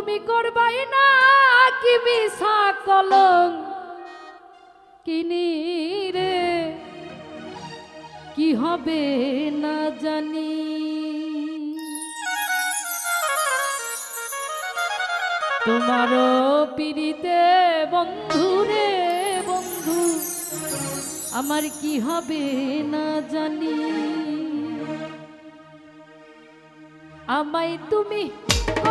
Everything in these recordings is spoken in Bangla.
তুমি করবাই না কি বিষা কলম? কিনি রে কি হবে না জানি। তোমার পিড়িতে বন্ধু রে বন্ধু, আমার কি হবে না জানি। আমায় তুমি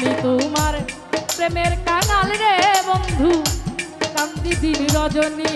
আমি তোমার প্রেমের কানাল রে বন্ধু কান্দি দিন রজনী।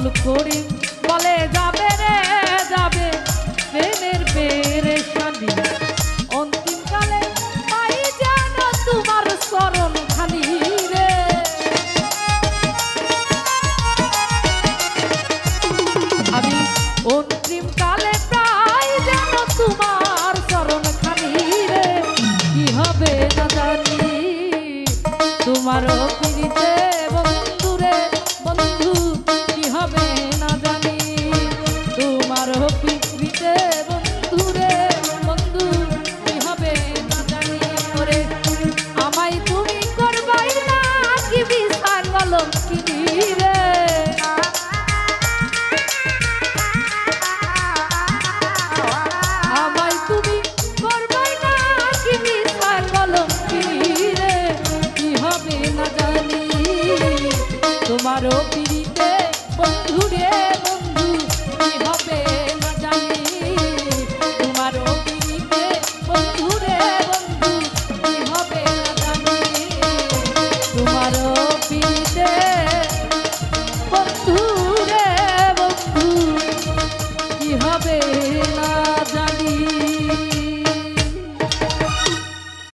আব্দুল করে বলে যাবে রে, যাবে। প্রেমের পেরে শানি অন্তিমকালে পাই যেন তোমার স্মরণ খালি তোমার তোমারও